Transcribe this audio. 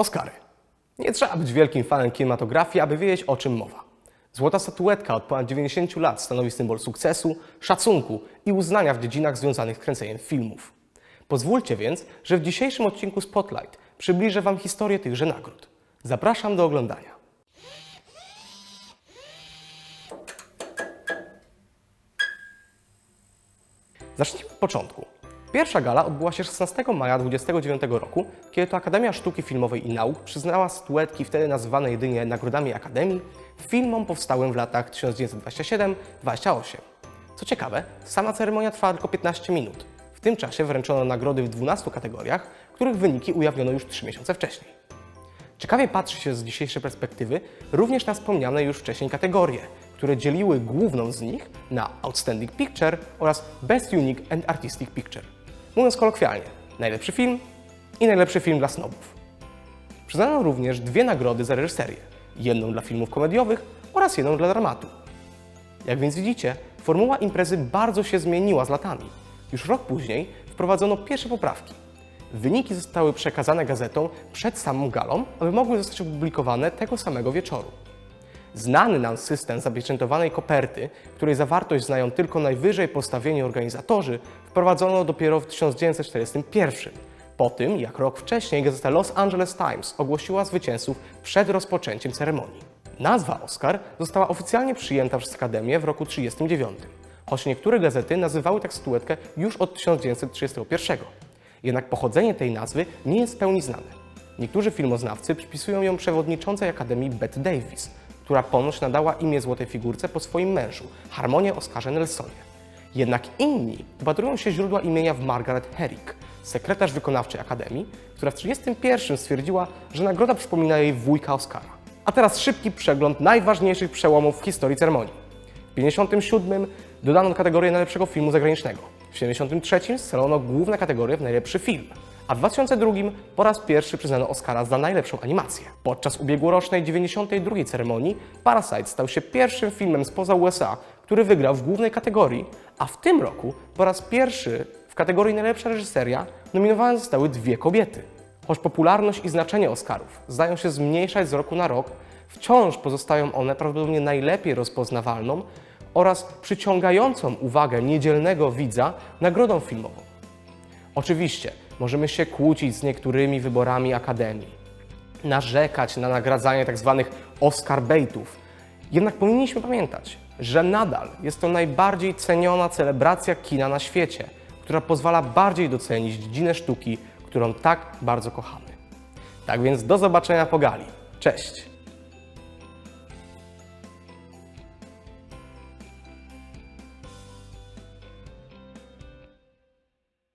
Oscary. Nie trzeba być wielkim fanem kinematografii, aby wiedzieć o czym mowa. Złota statuetka od ponad 90 lat stanowi symbol sukcesu, szacunku i uznania w dziedzinach związanych z kręceniem filmów. Pozwólcie więc, że w dzisiejszym odcinku Spotlight przybliżę Wam historię tychże nagród. Zapraszam do oglądania. Zacznijmy od początku. Pierwsza gala odbyła się 16 maja 29 roku, kiedy to Akademia Sztuki Filmowej i Nauk przyznała statuetki wtedy nazywane jedynie Nagrodami Akademii filmom powstałym w latach 1927-28. Co ciekawe, sama ceremonia trwała tylko 15 minut. W tym czasie wręczono nagrody w 12 kategoriach, których wyniki ujawniono już 3 miesiące wcześniej. Ciekawie patrzy się z dzisiejszej perspektywy również na wspomniane już wcześniej kategorie, które dzieliły główną z nich na Outstanding Picture oraz Best Unique and Artistic Picture. Mówiąc kolokwialnie, najlepszy film i najlepszy film dla snobów. Przyznano również dwie nagrody za reżyserię, jedną dla filmów komediowych oraz jedną dla dramatu. Jak więc widzicie, formuła imprezy bardzo się zmieniła z latami. Już rok później wprowadzono pierwsze poprawki. Wyniki zostały przekazane gazetom przed samą galą, aby mogły zostać opublikowane tego samego wieczoru. Znany nam system zapieczętowanej koperty, której zawartość znają tylko najwyżej postawieni organizatorzy, wprowadzono dopiero w 1941, po tym jak rok wcześniej gazeta Los Angeles Times ogłosiła zwycięzców przed rozpoczęciem ceremonii. Nazwa Oscar została oficjalnie przyjęta przez Akademię w roku 1939, choć niektóre gazety nazywały tak statuetkę już od 1931. Jednak pochodzenie tej nazwy nie jest w pełni znane. Niektórzy filmoznawcy przypisują ją przewodniczącej Akademii Bette Davis, która ponoć nadała imię złotej figurce po swoim mężu, Harmonie Oscarze Nelsonie. Jednak inni upatrują się źródła imienia w Margaret Herrick, sekretarz wykonawczej Akademii, która w 1931 stwierdziła, że nagroda przypomina jej wujka Oscara. A teraz szybki przegląd najważniejszych przełomów w historii ceremonii. W 1957 dodano kategorię najlepszego filmu zagranicznego. W 1973 scalono główne kategorie w najlepszy film. A w 2002 po raz pierwszy przyznano Oscara za najlepszą animację. Podczas ubiegłorocznej 92 ceremonii Parasite stał się pierwszym filmem spoza USA, który wygrał w głównej kategorii, a w tym roku po raz pierwszy w kategorii najlepsza reżyseria nominowane zostały dwie kobiety. Choć popularność i znaczenie Oscarów zdają się zmniejszać z roku na rok, wciąż pozostają one prawdopodobnie najlepiej rozpoznawalną oraz przyciągającą uwagę niedzielnego widza nagrodą filmową. Oczywiście możemy się kłócić z niektórymi wyborami Akademii, narzekać na nagradzanie tzw. Oscar baitów. Jednak powinniśmy pamiętać, że nadal jest to najbardziej ceniona celebracja kina na świecie, która pozwala bardziej docenić dziedzinę sztuki, którą tak bardzo kochamy. Tak więc do zobaczenia po gali. Cześć!